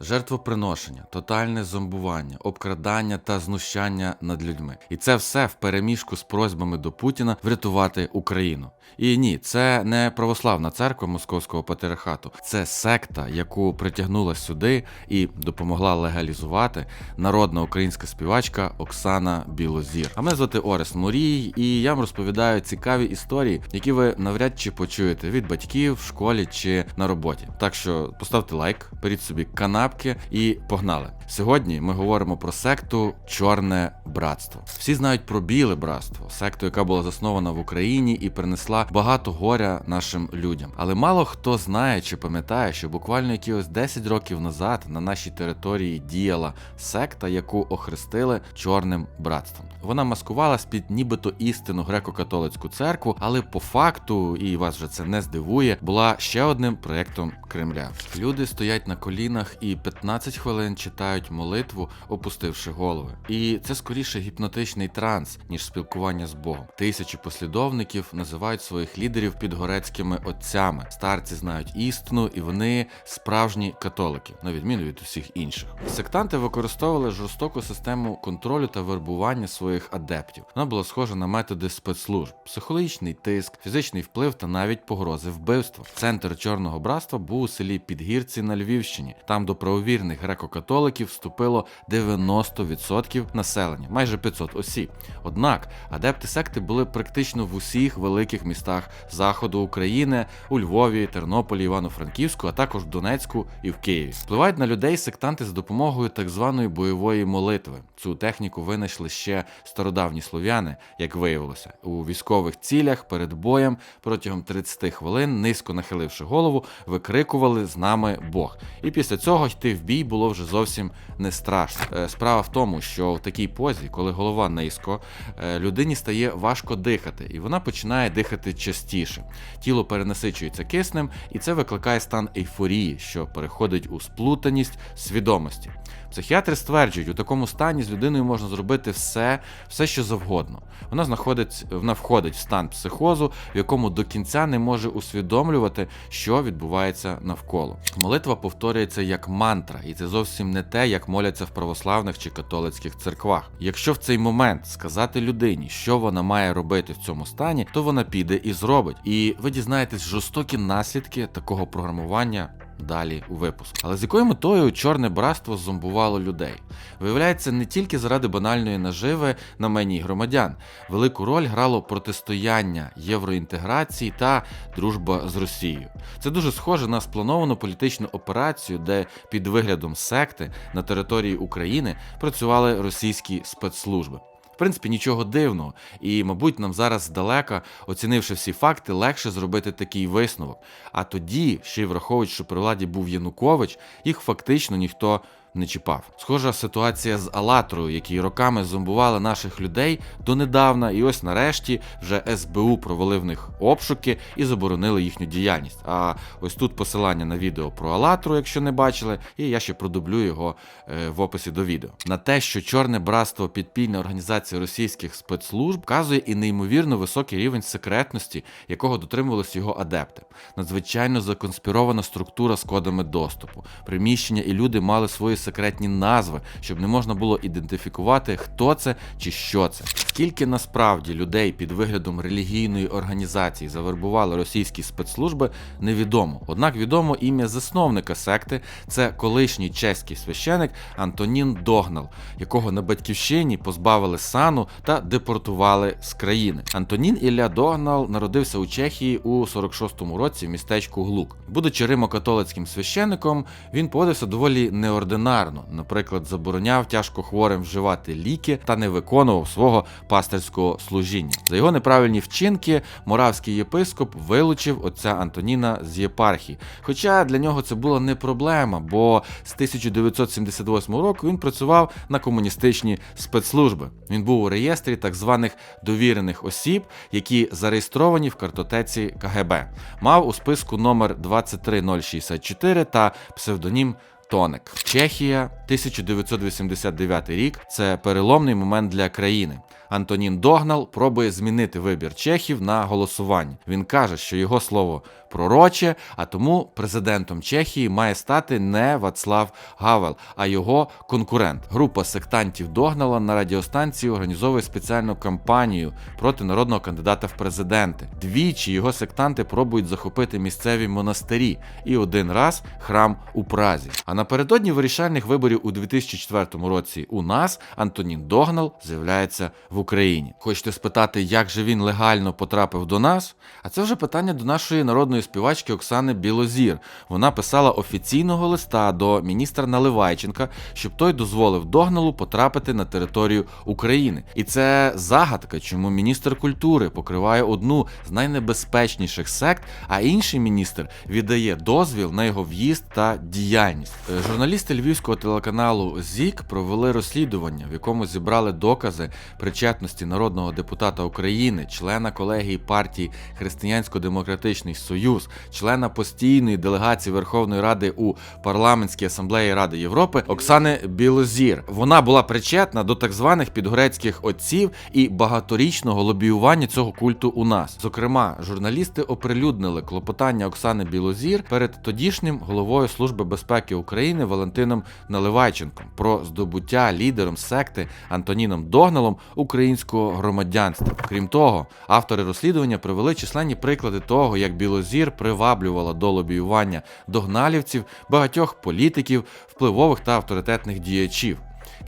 Жертвоприношення, тотальне зомбування, обкрадання та знущання над людьми. І це все в переміжку з просьбами до Путіна врятувати Україну. І ні, це не православна церква Московського патріархату, це секта, яку притягнула сюди і допомогла легалізувати народна українська співачка Оксана Білозір. А мене звати Орест Мурій, і я вам розповідаю цікаві історії, які ви навряд чи почуєте від батьків в школі чи на роботі. Так що поставте лайк, беріть собі канапки і погнали. Сьогодні ми говоримо про секту Чорне братство. Всі знають про біле братство, секту, яка була заснована в Україні і принесла багато горя нашим людям. Але мало хто знає чи пам'ятає, що буквально якихось 10 років назад на нашій території діяла секта, яку охрестили чорним братством. Вона маскувалась під нібито істину греко-католицьку церкву, але по факту, і вас вже це не здивує, була ще одним проєктом Кремля. Люди стоять на колінах і 15 хвилин читають молитву, опустивши голови. І це скоріше гіпнотичний транс, ніж спілкування з Богом. Тисячі послідовників називають своїх лідерів підгорецькими отцями. Старці знають істину, і вони справжні католики, на відміну від усіх інших. Сектанти використовували жорстоку систему контролю та вербування своїх адептів. Вона була схожа на методи спецслужб, психологічний тиск, фізичний вплив та навіть погрози вбивства. Центр чорного братства був у селі Підгірці на Львівщині. Там до правовірних греко-католиків вступило 90% населення, майже 500 осіб. Однак адепти секти були практично в усіх великих містах заходу України, у Львові, Тернополі, Івано-Франківську, а також в Донецьку і в Києві. Впливають на людей сектанти з допомогою так званої бойової молитви. Цю техніку винайшли ще стародавні слов'яни, як виявилося, у військових цілях перед боєм протягом 30 хвилин, низько нахиливши голову, викрикували з нами Бог. І після цього йти в бій було вже зовсім не страшно. Е, Справа в тому, що в такій позі, коли голова низько, е, людині стає важко дихати, і вона починає дихати частіше. Тіло перенасичується киснем, і це викликає стан ейфорії, що переходить у сплутаність свідомості. Психіатри стверджують, у такому стані з людиною можна зробити все, все що завгодно. Вона знаходить, вона входить в стан психозу, в якому до кінця не може усвідомлювати, що відбувається навколо. Молитва повторюється як мантра, і це зовсім не те, як моляться в православних чи католицьких церквах. Якщо в цей момент сказати людині, що вона має робити в цьому стані, то вона піде і зробить. І ви дізнаєтесь жорстокі наслідки такого програмування далі у випуск. Але з якою метою чорне братство зомбувало людей? Виявляється, не тільки заради банальної наживи на мені громадян. Велику роль грало протистояння євроінтеграції та дружба з Росією. Це дуже схоже на сплановану політичну операцію, де під виглядом секти на території України працювали російські спецслужби. В принципі, нічого дивного, і, мабуть, нам зараз здалека, оцінивши всі факти, легше зробити такий висновок. А тоді, ще й враховуючи, що при владі був Янукович, їх фактично ніхто не чіпав. Схожа ситуація з Алатрою, які роками зомбували наших людей донедавна, і ось нарешті вже СБУ провели в них обшуки і заборонили їхню діяльність. А ось тут посилання на відео про Алатру, якщо не бачили, і я ще продублю його е, в описі до відео. На те, що чорне братство підпільна організація російських спецслужб вказує і неймовірно високий рівень секретності, якого дотримувалися його адепти. Надзвичайно законспірована структура з кодами доступу. Приміщення і люди мали свої секретні назви, щоб не можна було ідентифікувати, хто це чи що це. Скільки насправді людей під виглядом релігійної організації завербували російські спецслужби, невідомо. Однак відомо ім'я засновника секти це колишній чеський священик Антонін Догнал, якого на батьківщині позбавили сану та депортували з країни. Антонін Ілля Догнал народився у Чехії у 46-му році в містечку Глук. Будучи римо-католицьким священником, він поводився доволі неординарно. Наприклад, забороняв тяжко хворим вживати ліки та не виконував свого пастирського служіння. За його неправильні вчинки моравський єпископ вилучив отця Антоніна з єпархії. Хоча для нього це була не проблема, бо з 1978 року він працював на комуністичні спецслужби. Він був у реєстрі так званих довірених осіб, які зареєстровані в картотеці КГБ. Мав у списку номер 23064 та псевдонім Тоник. Чехія, 1989 рік. Це переломний момент для країни. Антонін Догнал пробує змінити вибір чехів на голосування. Він каже, що його слово пророче, а тому президентом Чехії має стати не Вацлав Гавел, а його конкурент. Група сектантів догнала на радіостанції організовує спеціальну кампанію проти народного кандидата в президенти. Двічі його сектанти пробують захопити місцеві монастирі і один раз храм у Празі. А напередодні вирішальних виборів у 2004 році у нас Антонін Догнал з'являється в Україні. Хочете спитати, як же він легально потрапив до нас? А це вже питання до нашої народної співачки Оксани Білозір. Вона писала офіційного листа до міністра Наливайченка, щоб той дозволив Догналу потрапити на територію України. І це загадка, чому міністр культури покриває одну з найнебезпечніших сект, а інший міністр віддає дозвіл на його в'їзд та діяльність. Е, Журналісти львівського телеканалу ЗІК провели розслідування, в якому зібрали докази причетності народного депутата України, члена колегії партії Християнсько-демократичний Союз, члена постійної делегації Верховної Ради у парламентській асамблеї Ради Європи Оксани Білозір. Вона була причетна до так званих підгорецьких отців і багаторічного лобіювання цього культу у нас. Зокрема, журналісти оприлюднили клопотання Оксани Білозір перед тодішнім головою Служби безпеки України Валентином Наливайченком про здобуття лідером секти Антоніном Догналом українського громадянства. Крім того, автори розслідування привели численні приклади того, як Білозір приваблювала до лобіювання догналівців багатьох політиків, впливових та авторитетних діячів.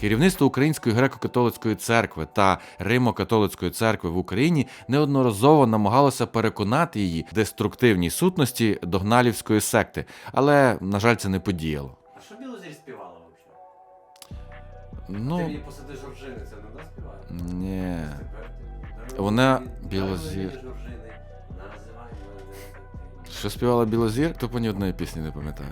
Керівництво Української греко-католицької церкви та Римо-католицької церкви в Україні неодноразово намагалося переконати її деструктивній сутності догналівської секти, але, на жаль, це не подіяло. А що Білозір співала взагалі? Ти Ну мені посади Жоржини, це не вона співає? ні. Вона Дай Білозір. Що співала Білозір, то по ні одної пісні не пам'ятаю.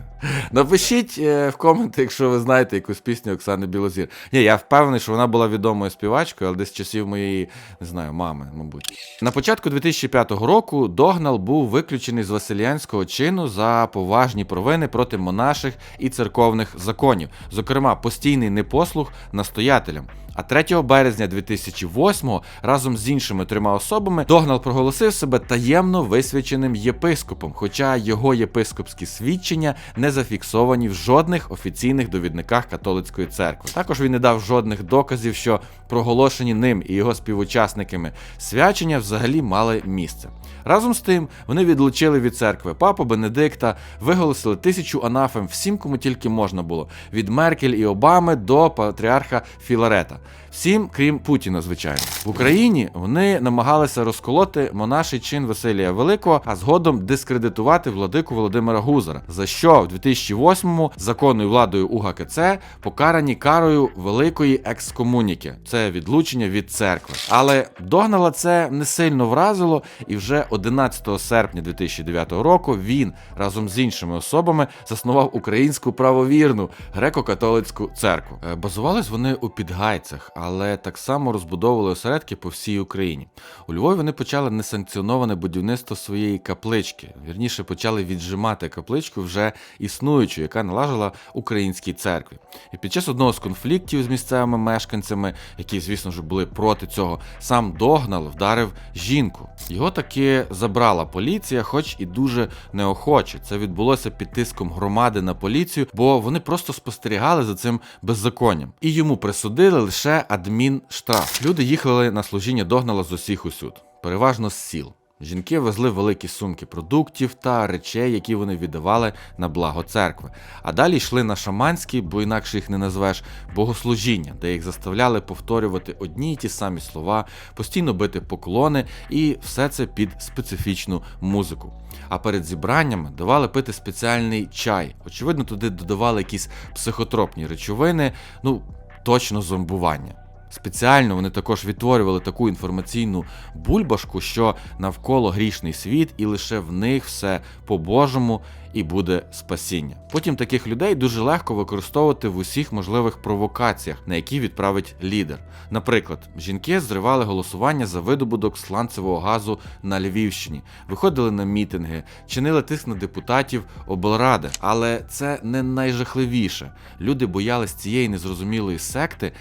Напишіть е, в коменти, якщо ви знаєте якусь пісню Оксани Білозір. Ні, я впевнений, що вона була відомою співачкою, але десь часів моєї, не знаю, мами, мабуть. На початку 2005 року Догнал був виключений з Васильянського чину за поважні провини проти монаших і церковних законів, зокрема, постійний непослух настоятелям. А 3 березня 2008 разом з іншими трьома особами Догнал проголосив себе таємно висвяченим єпископом, хоча його єпископські свідчення не зафіксовані в жодних офіційних довідниках католицької церкви. Також він не дав жодних доказів, що проголошені ним і його співучасниками свячення взагалі мали місце. Разом з тим, вони відлучили від церкви папу Бенедикта, виголосили тисячу анафем всім, кому тільки можна було, від Меркель і Обами до патріарха Філарета. Всім, крім Путіна, звичайно. В Україні вони намагалися розколоти монаший чин Василія Великого, а згодом дискредитувати владику Володимира Гузара, за що в 2008-му законною владою УГКЦ покарані карою великої екскомуніки. Це відлучення від церкви. Але догнала це не сильно вразило, і вже 11 серпня 2009 року він разом з іншими особами заснував українську правовірну греко-католицьку церкву. Е, Базувались вони у Підгайцях, але так само розбудовували осередки по всій Україні. У Львові вони почали несанкціоноване будівництво своєї каплички. Вірніше почали віджимати капличку вже існуючу, яка належала українській церкві. І під час одного з конфліктів з місцевими мешканцями, які, звісно ж, були проти цього, сам догнал вдарив жінку. Його таки забрала поліція, хоч і дуже неохоче. Це відбулося під тиском громади на поліцію, бо вони просто спостерігали за цим беззаконням. І йому присудили лише адмінштраф. Люди їхали на служіння догнала з усіх усюд, переважно з сіл. Жінки везли великі сумки продуктів та речей, які вони віддавали на благо церкви. А далі йшли на шаманські, бо інакше їх не назвеш, богослужіння, де їх заставляли повторювати одні й ті самі слова, постійно бити поклони, і все це під специфічну музику. А перед зібраннями давали пити спеціальний чай. Очевидно, туди додавали якісь психотропні речовини, ну точно зомбування. Спеціально вони також відтворювали таку інформаційну бульбашку, що навколо грішний світ, і лише в них все по-божому і буде спасіння. Потім таких людей дуже легко використовувати в усіх можливих провокаціях, на які відправить лідер. Наприклад, жінки зривали голосування за видобуток сланцевого газу на Львівщині, виходили на мітинги, чинили тиск на депутатів облради. Але це не найжахливіше. Люди боялись цієї незрозумілої секти.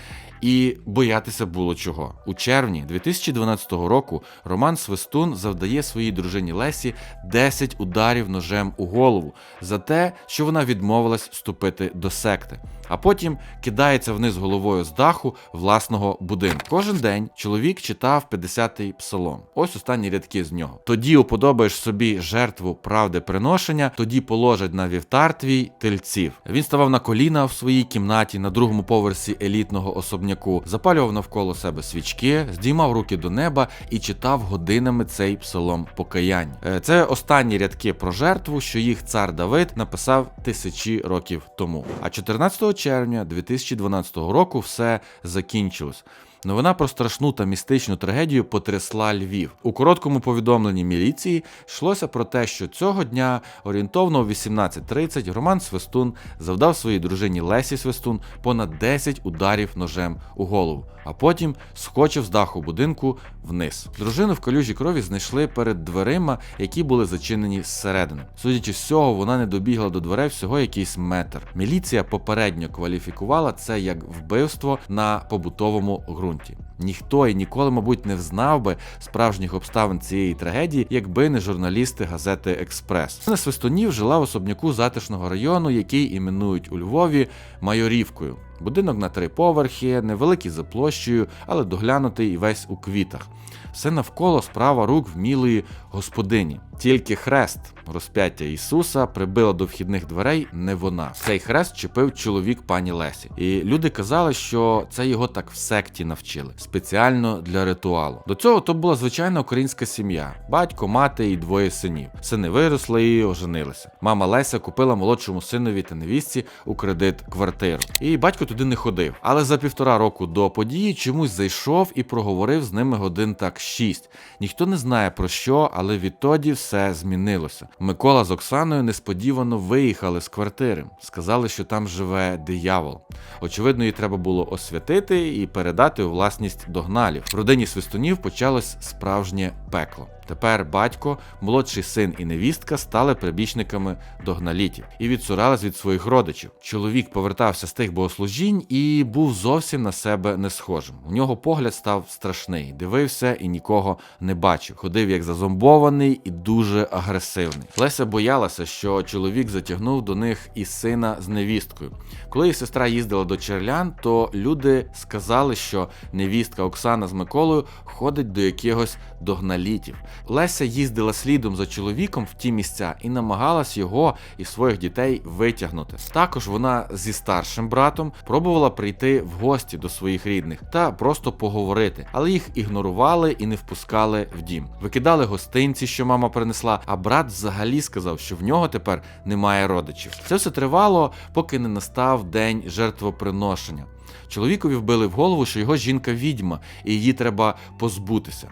І боятися було чого. У червні 2012 року Роман Свистун завдає своїй дружині Лесі 10 ударів ножем у голову за те, що вона відмовилась вступити до секти. А потім кидається вниз головою з даху власного будинку. Кожен день чоловік читав 50-й псалом. Ось останні рядки з нього. Тоді уподобаєш собі жертву правди приношення, тоді положать на вівтар твій тельців. Він ставав на коліна в своїй кімнаті на другому поверсі елітного особняку, запалював навколо себе свічки, здіймав руки до неба і читав годинами цей псалом покаяння. Е, Це останні рядки про жертву, що їх цар Давид написав тисячі років тому. А 14 червня 2012 року все закінчилось. Новина про страшну та містичну трагедію потрясла Львів. У короткому повідомленні міліції йшлося про те, що цього дня, орієнтовно о 18.30, Роман Свистун завдав своїй дружині Лесі Свистун понад 10 ударів ножем у голову, а потім скочив з даху будинку вниз. Дружину в калюжі крові знайшли перед дверима, які були зачинені зсередини. Судячи з цього, вона не добігла до дверей всього якийсь метр. Міліція попередньо кваліфікувала це як вбивство на побутовому ґрунті. Ніхто і ніколи, мабуть, не взнав би справжніх обставин цієї трагедії, якби не журналісти газети Експрес. На Свистунів жила в особняку затишного району, який іменують у Львові Майорівкою. Будинок на три поверхи, невеликий за площею, але доглянутий і весь у квітах. Все навколо справа рук вмілої господині. Тільки хрест розп'яття Ісуса прибила до вхідних дверей не вона. Цей хрест чіпив чоловік пані Лесі. І люди казали, що це його так в секті навчили спеціально для ритуалу. До цього то була звичайна українська сім'я: батько, мати і двоє синів. Сини виросли і оженилися. Мама Леся купила молодшому синові та невістці у кредит квартиру. І батько туди не ходив. Але за півтора року до події чомусь зайшов і проговорив з ними годин так шість. Ніхто не знає про що, але відтоді все змінилося. Микола з Оксаною несподівано виїхали з квартири. Сказали, що там живе диявол. Очевидно, її треба було освятити і передати у власність догналів. В родині свистунів почалось справжнє пекло. Тепер батько, молодший син і невістка стали прибічниками догналітів і відсурались від своїх родичів. Чоловік повертався з тих богослужінь і був зовсім на себе не схожим. У нього погляд став страшний, дивився і нікого не бачив. Ходив як зазомбований і дуже агресивний. Леся боялася, що чоловік затягнув до них і сина з невісткою. Коли її сестра їздила до Черлян, то люди сказали, що невістка Оксана з Миколою ходить до якихось догналітів. Леся їздила слідом за чоловіком в ті місця і намагалась його і своїх дітей витягнути. Також вона зі старшим братом пробувала прийти в гості до своїх рідних та просто поговорити, але їх ігнорували і не впускали в дім. Викидали гостинці, що мама принесла, а брат взагалі сказав, що в нього тепер немає родичів. Це все тривало, поки не настав день жертвоприношення. Чоловікові вбили в голову, що його жінка відьма, і її треба позбутися.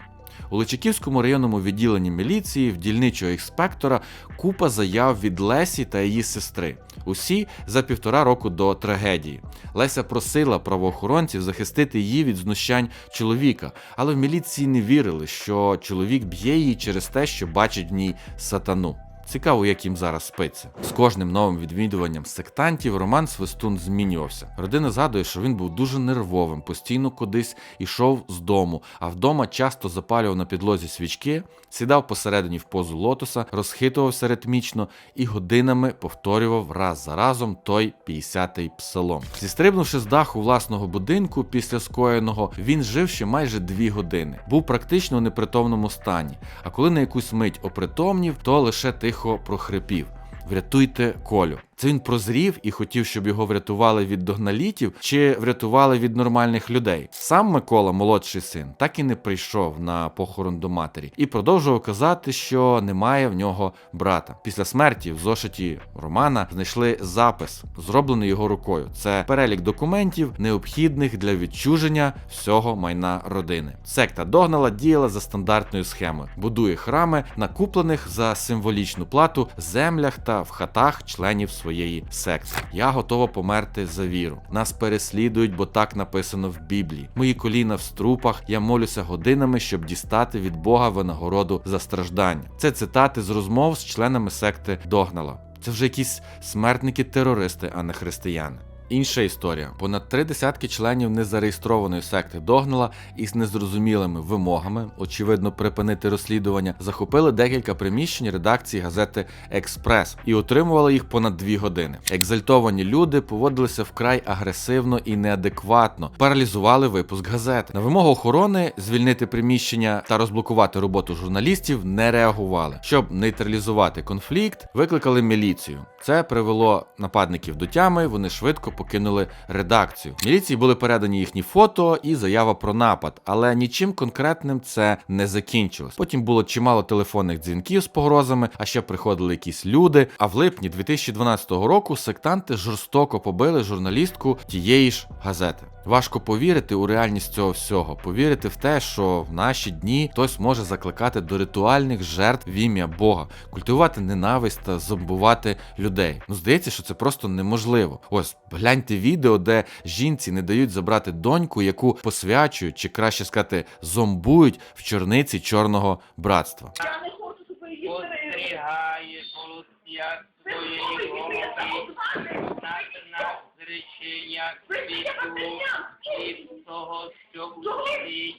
У Личаківському районному відділенні міліції в дільничого інспектора купа заяв від Лесі та її сестри. Усі за півтора року до трагедії. Леся просила правоохоронців захистити її від знущань чоловіка, але в міліції не вірили, що чоловік б'є її через те, що бачить в ній сатану. Цікаво, як їм зараз спиться. З кожним новим відвідуванням сектантів Роман Свистун змінювався. Родина згадує, що він був дуже нервовим, постійно кудись ішов з дому, а вдома часто запалював на підлозі свічки, сідав посередині в позу лотоса, розхитувався ритмічно і годинами повторював раз за разом той 50-й псалом. Зістрибнувши з даху власного будинку після скоєного, він жив ще майже дві години. Був практично у непритомному стані. А коли на якусь мить опритомнів, то лише тихо прохрипів: Врятуйте колю. Це він прозрів і хотів, щоб його врятували від догналітів чи врятували від нормальних людей. Сам Микола, молодший син, так і не прийшов на похорон до матері і продовжував казати, що немає в нього брата. Після смерті в зошиті Романа знайшли запис, зроблений його рукою. Це перелік документів, необхідних для відчуження всього майна родини. Секта догнала діяла за стандартною схемою: будує храми, накуплених за символічну плату землях та в хатах членів своєї секти. Я готова померти за віру. Нас переслідують, бо так написано в Біблії. Мої коліна в струпах. Я молюся годинами, щоб дістати від Бога винагороду за страждання. Це цитати з розмов з членами секти Догнала. Це вже якісь смертники-терористи, а не християни. Інша історія: понад три десятки членів незареєстрованої секти Догнала із незрозумілими вимогами, очевидно, припинити розслідування, захопили декілька приміщень редакції газети Експрес і отримували їх понад дві години. Екзальтовані люди поводилися вкрай агресивно і неадекватно, паралізували випуск газети. На вимогу охорони звільнити приміщення та розблокувати роботу журналістів не реагували. Щоб нейтралізувати конфлікт, викликали міліцію. Це привело нападників до тями. Вони швидко покинули редакцію. Міліції були передані їхні фото і заява про напад, але нічим конкретним це не закінчилось. Потім було чимало телефонних дзвінків з погрозами, а ще приходили якісь люди. А в липні 2012 року сектанти жорстоко побили журналістку тієї ж газети. Важко повірити у реальність цього всього, повірити в те, що в наші дні хтось може закликати до ритуальних жертв в ім'я Бога, культивувати ненависть та зомбувати людей. Ну здається, що це просто неможливо. Ось гляньте відео, де жінці не дають забрати доньку, яку посвячують, чи краще сказати, зомбують в чорниці чорного братства. Я не хочу, щоб ви її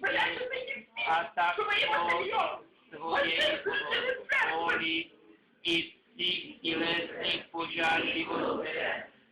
перевірили. і всіх тілесних пожарів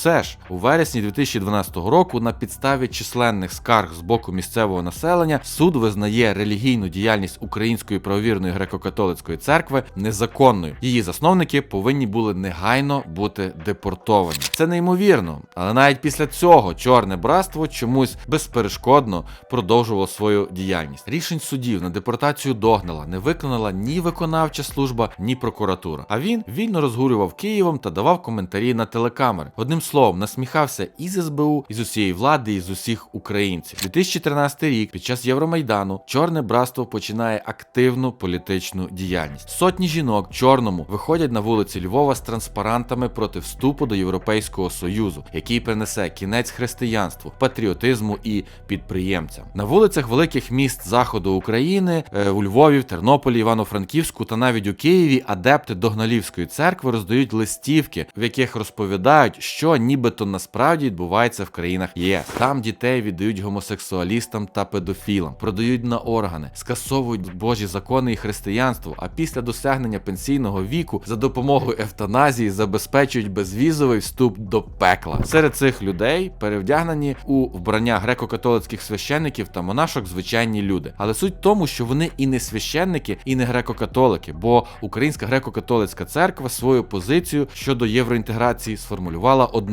Все ж, у вересні 2012 року на підставі численних скарг з боку місцевого населення суд визнає релігійну діяльність Української правовірної греко-католицької церкви незаконною. Її засновники повинні були негайно бути депортовані. Це неймовірно, але навіть після цього чорне братство чомусь безперешкодно продовжувало свою діяльність. Рішень судів на депортацію догнала не виконала ні виконавча служба, ні прокуратура. А він вільно розгурював Києвом та давав коментарі на телекамери. Одним словом, насміхався і з СБУ, і з усієї влади, і з усіх українців. 2013 рік, під час Євромайдану, чорне братство починає активну політичну діяльність. Сотні жінок в чорному виходять на вулиці Львова з транспарантами проти вступу до Європейського союзу, який принесе кінець християнству, патріотизму і підприємцям. На вулицях великих міст заходу України е, у Львові, в Тернополі, Івано-Франківську та навіть у Києві адепти Догналівської церкви роздають листівки, в яких розповідають, що нібито насправді відбувається в країнах ЄС. Там дітей віддають гомосексуалістам та педофілам, продають на органи, скасовують божі закони і християнство. А після досягнення пенсійного віку за допомогою евтаназії забезпечують безвізовий вступ до пекла. Серед цих людей перевдягнені у вбрання греко-католицьких священників та монашок звичайні люди. Але суть в тому, що вони і не священники, і не греко-католики, бо Українська греко-католицька церква свою позицію щодо євроінтеграції сформулювала однозначно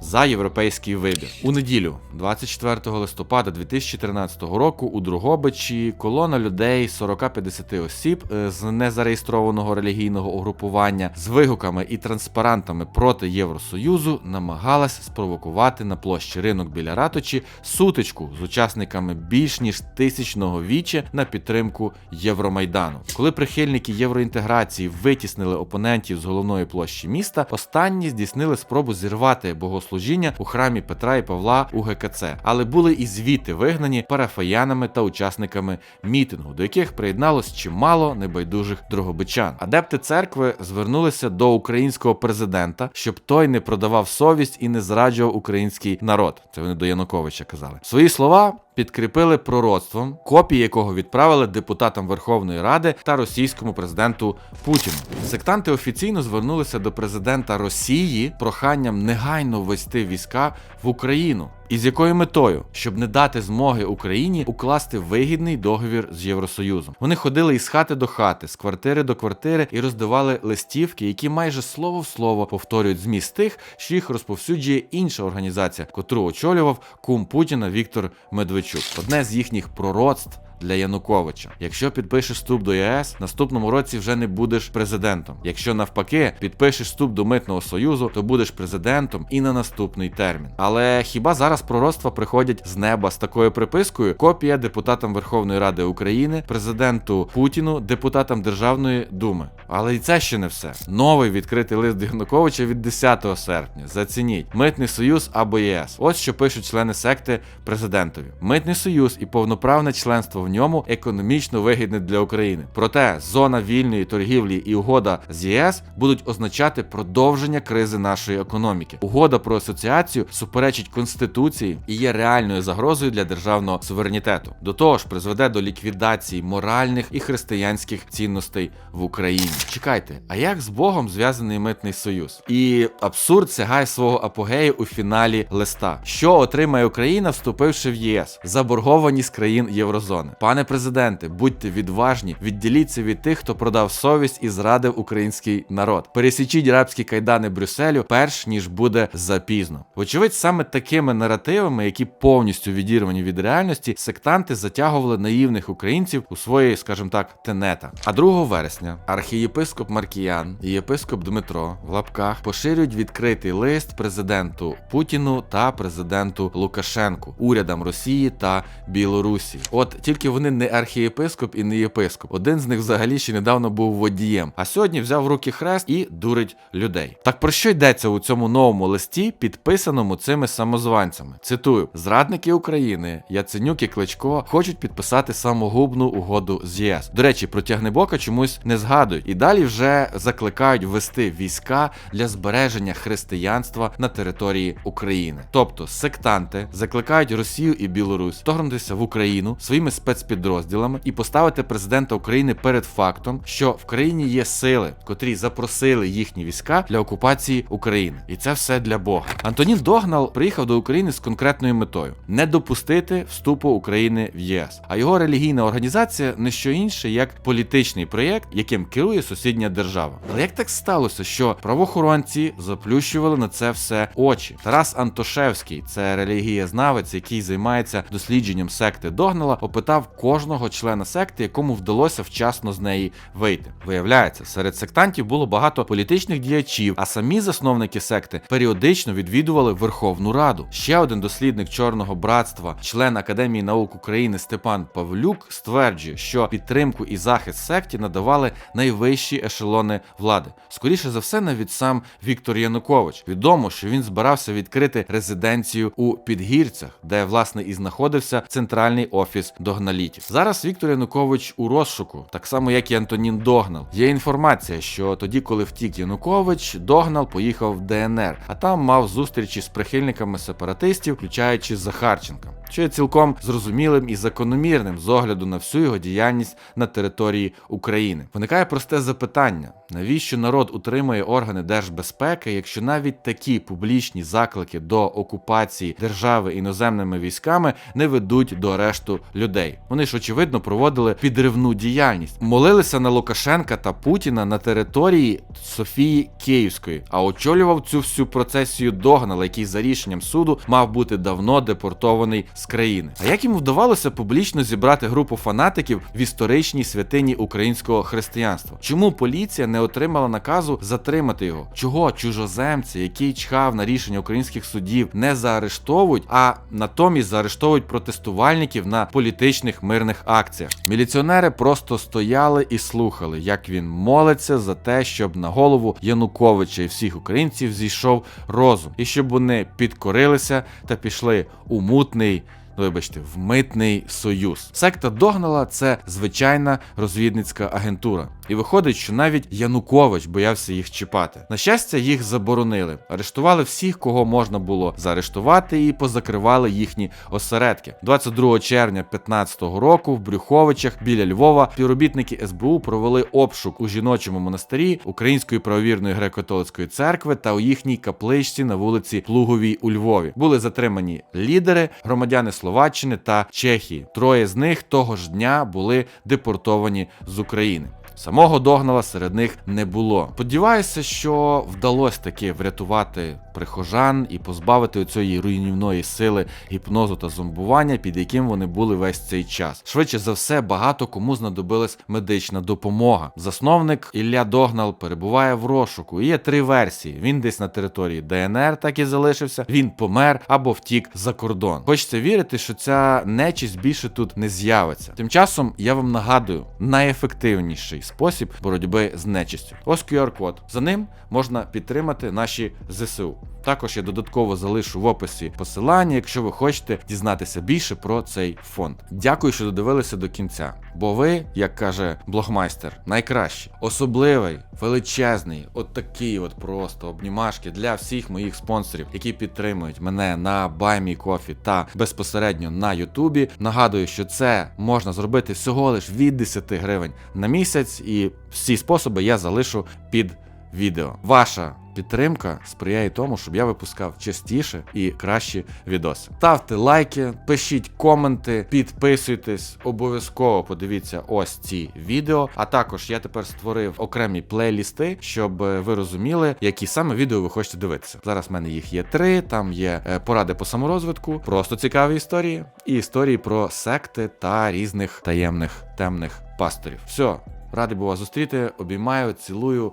за європейський вибір. У неділю, 24 листопада 2013 року, у Другобичі колона людей 40-50 осіб е, з незареєстрованого релігійного угрупування з вигуками і транспарантами проти Євросоюзу намагалась спровокувати на площі ринок біля раточі сутичку з учасниками більш ніж тисячного віче на підтримку Євромайдану. Коли прихильники євроінтеграції витіснили опонентів з головної площі міста, останні здійснили спробу зірвати богослужіння у храмі Петра і Павла у ГКЦ, але були і звіти вигнані парафаянами та учасниками мітингу, до яких приєдналось чимало небайдужих дрогобичан. Адепти церкви звернулися до українського президента, щоб той не продавав совість і не зраджував український народ. Це вони до Януковича казали. Свої слова підкріпили пророцтвом, копії якого відправили депутатам Верховної Ради та російському президенту Путіну. Сектанти офіційно звернулися до президента Росії проханням негайно ввести війська в Україну. І з якою метою, щоб не дати змоги Україні укласти вигідний договір з Євросоюзом. Вони ходили із хати до хати, з квартири до квартири і роздавали листівки, які майже слово в слово повторюють зміст тих, що їх розповсюджує інша організація, котру очолював кум Путіна Віктор Медведчук. Одне з їхніх пророцтв. Для Януковича, якщо підпишеш вступ до ЄС, наступному році вже не будеш президентом. Якщо навпаки підпишеш вступ до митного союзу, то будеш президентом і на наступний термін. Але хіба зараз пророцтва приходять з неба з такою припискою? Копія депутатам Верховної Ради України, президенту Путіну, депутатам Державної думи. Але і це ще не все. Новий відкритий лист Януковича від 10 серпня. Зацініть митний союз або ЄС. Ось що пишуть члени секти президентові. Митний союз і повноправне членство в ньому економічно вигідне для України. Проте зона вільної торгівлі і угода з ЄС будуть означати продовження кризи нашої економіки. Угода про асоціацію суперечить конституції і є реальною загрозою для державного суверенітету. До того ж, призведе до ліквідації моральних і християнських цінностей в Україні. Чекайте, а як з Богом зв'язаний митний союз? І абсурд сягає свого апогею у фіналі листа. Що отримає Україна, вступивши в ЄС? Заборгованість країн Єврозони. Пане президенте, будьте відважні, відділіться від тих, хто продав совість і зрадив український народ. Пересічіть рабські кайдани Брюсселю, перш ніж буде запізно. Вочевидь, саме такими наративами, які повністю відірвані від реальності, сектанти затягували наївних українців у свої, скажімо так, тенета. А 2 вересня архієпископ Маркіян і єпископ Дмитро в лапках поширюють відкритий лист президенту Путіну та президенту Лукашенку, урядам Росії та Білорусі. От тільки вони не архієпископ і не єпископ. Один з них взагалі ще недавно був водієм, а сьогодні взяв в руки хрест і дурить людей. Так про що йдеться у цьому новому листі, підписаному цими самозванцями? Цитую: зрадники України, Яценюк і Кличко хочуть підписати самогубну угоду з ЄС. До речі, про тягнебока чомусь не згадують. І далі вже закликають ввести війська для збереження християнства на території України. Тобто сектанти закликають Росію і Білорусь вторгнутися в Україну своїми спецпідрозділами і поставити президента України перед фактом, що в країні є сили, котрі запросили їхні війська для окупації України, і це все для Бога. Антонін Догнал приїхав до України з конкретною метою не допустити вступу України в ЄС. А його релігійна організація не що інше, як політичний проєкт, яким керує сусідня держава. Але як так сталося, що правоохоронці заплющували на це все очі? Тарас Антошевський, це релігієзнавець, який займається дослідженням секти Догнала, опитав кожного члена секти, якому вдалося вчасно з неї вийти. Виявляється, серед сектантів було багато політичних діячів, а самі засновники секти періодично відвідували Верховну Раду. Ще один дослідник чорного братства, член Академії наук України Степан Павлюк, стверджує, що підтримку і захист секті надавали найвищі ешелони влади. Скоріше за все, навіть сам Віктор Янукович. Відомо, що він збирався відкрити резиденцію у Підгірцях, де власне і знаходився центральний офіс догналітів. Зараз Віктор Янукович у розшуку, так само як і Антонін Догнал. Є інформація, що тоді, коли втік Янукович, Догнал поїхав в ДНР, а там мав зустрічі з прихильниками сепаратистів, включаючи Захарченка. Що є цілком зрозумілим і закономірним з огляду на всю його діяльність на території України. Виникає просте запитання: навіщо народ утримує органи держбезпеки, якщо навіть такі публічні заклики до окупації держави іноземними військами не ведуть до арешту людей? Вони ж очевидно проводили підривну діяльність, молилися на Лукашенка та Путіна на території Софії Київської, а очолював цю всю процесію Догнала, який за рішенням суду мав бути давно депортований з країни. А як йому вдавалося публічно зібрати групу фанатиків в історичній святині українського християнства? Чому поліція не отримала наказу затримати його? Чого чужоземці, який чхав на рішення українських судів, не заарештовують, а натомість заарештовують протестувальників на політичних мирних акціях? Міліціонери просто стояли і слухали, як він молиться за те, щоб на голову Януковича і всіх українців зійшов розум, і щоб вони підкорилися та пішли у мутний вибачте, в митний союз. Секта Догнала це звичайна розвідницька агентура. І виходить, що навіть Янукович боявся їх чіпати. На щастя, їх заборонили. Арештували всіх, кого можна було заарештувати, і позакривали їхні осередки. 22 червня 2015 року в Брюховичах біля Львова співробітники СБУ провели обшук у жіночому монастирі Української правовірної греко-католицької церкви та у їхній капличці на вулиці Плуговій у Львові. Були затримані лідери, громадяни Словаччини та Чехії. Троє з них того ж дня були депортовані з України. Самого догнала серед них не було. Сподіваюся, що вдалося таки врятувати прихожан і позбавити цієї руйнівної сили гіпнозу та зомбування, під яким вони були весь цей час. Швидше за все, багато кому знадобилась медична допомога. Засновник Ілля Догнал перебуває в розшуку. І Є три версії: він десь на території ДНР так і залишився, він помер або втік за кордон. Хочеться вірити, що ця нечість більше тут не з'явиться. Тим часом я вам нагадую найефективніший спосіб боротьби з нечистю. Ось QR-код. За ним можна підтримати наші ЗСУ. Також я додатково залишу в описі посилання, якщо ви хочете дізнатися більше про цей фонд. Дякую, що додивилися до кінця. Бо ви, як каже блогмайстер, найкращий, особливий, величезний, от такий от просто обнімашки для всіх моїх спонсорів, які підтримують мене на BuyMeCoffee та безпосередньо на Ютубі. Нагадую, що це можна зробити всього лиш від 10 гривень на місяць, і всі способи я залишу під відео. Ваша підтримка сприяє тому, щоб я випускав частіше і кращі відоси. Ставте лайки, пишіть коменти, підписуйтесь, обов'язково подивіться ось ці відео. А також я тепер створив окремі плейлісти, щоб ви розуміли, які саме відео ви хочете дивитися. Зараз в мене їх є три. Там є е, поради по саморозвитку, просто цікаві історії, і історії про секти та різних таємних темних пасторів. Все, радий був вас зустріти. Обіймаю, цілую.